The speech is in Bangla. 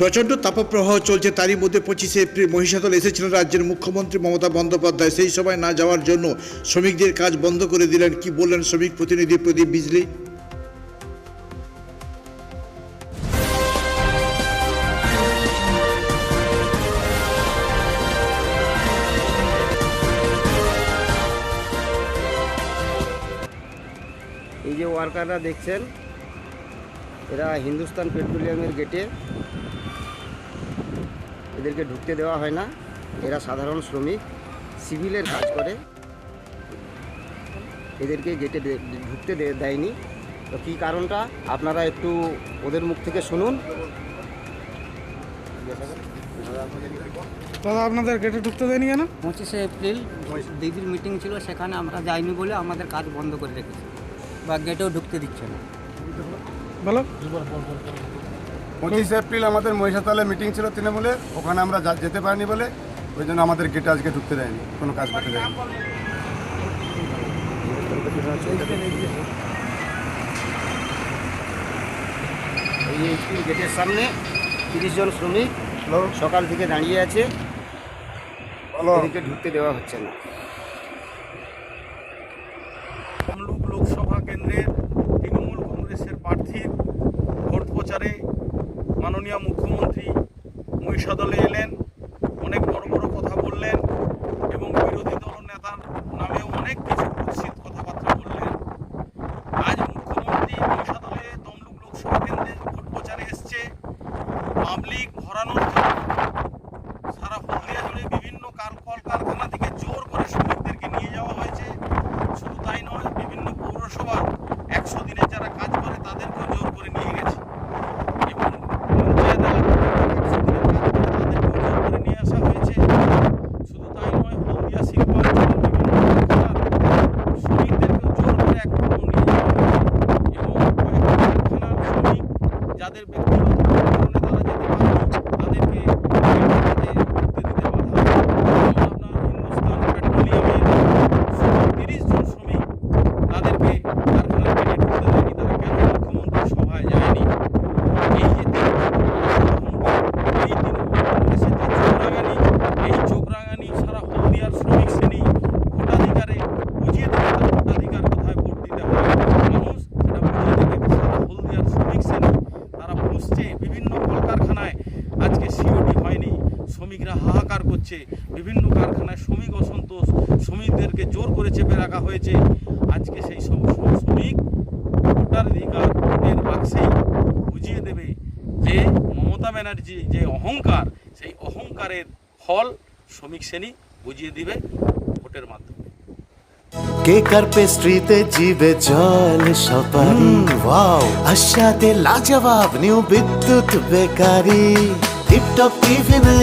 প্রচণ্ড তাপপ্রবাহ চলছে, তারই মধ্যে পঁচিশে এপ্রিল মহিষাদল এসেছিলেন রাজ্যের মুখ্যমন্ত্রী মমতা বন্দ্যোপাধ্যায়। সেই সময় না যাওয়ার জন্য শ্রমিকদের কাজ বন্ধ করে দিলেন। কি বললেন শ্রমিক প্রতিনিধি প্রদীপ বিজলি? এই যে ওয়ার্কাররা দেখছেন, এরা হিন্দুস্তান পেট্রোলিয়ামের গেটে এদেরকে ঢুকতে দেওয়া হয় না। এরা সাধারণ শ্রমিক সিভিলের কাজ করে। এদেরকে গেটে ঢুকতে দে- দেয়নি। তো কী কারণটা? আপনারা একটু ওদের মুখ থেকে শুনুন। দাদা আপনাদের গেটে ঢুকতে দেয়নি কেন? পঁচিশে এপ্রিল দিদির মিটিং ছিল সেখানে আমরা যাইনি বলে আমাদের কাজ বন্ধ করে রেখেছে। বা গেটেও ঢুকতে দিচ্ছে না। বলো। পঁচিশে এপ্রিল আমাদের মহিষাতলে মিটিং ছিল তৃণমূলে ওখানে আমরা যা- যেতে পারিনি বলে ওই জন্য আমাদের গেটে আজকে ঢুকতে দেয়নি কোনো কাজ করতে দেয়নি। এই গেটের সামনে তিরিশ জন শ্রমিক সকাল থেকে দাঁড়িয়ে আছে। ঢুকতে দেওয়া হচ্ছে না। তমলুক লোকসভা কেন্দ্রের তৃণমূল কংগ্রেসের প্রার্থীর fechado a. করছে বিভিন্ন কারখানায় শ্রমিক অসন্তোষ শ্রমিকদেরকে জোর করে চেপে রাখা হয়েছে। আজকে সেই সব শ্রমিক ভোটাধিকার ভোটের বাক্সেই বুঝিয়ে দেবে যে মমতা ব্যানার্জি যে অহংকার সেই অহংকারের ফল শ্রমিক শ্রেণি বুঝিয়ে দিবে ভোটের মাধ্যমে। কেকার পেস্ট্রিতে জিবে জল সপারি ওয়াও। আশাতে লাজবাব নিউ বিদ্যুৎ বেকারি। টিপটপ টিফিনে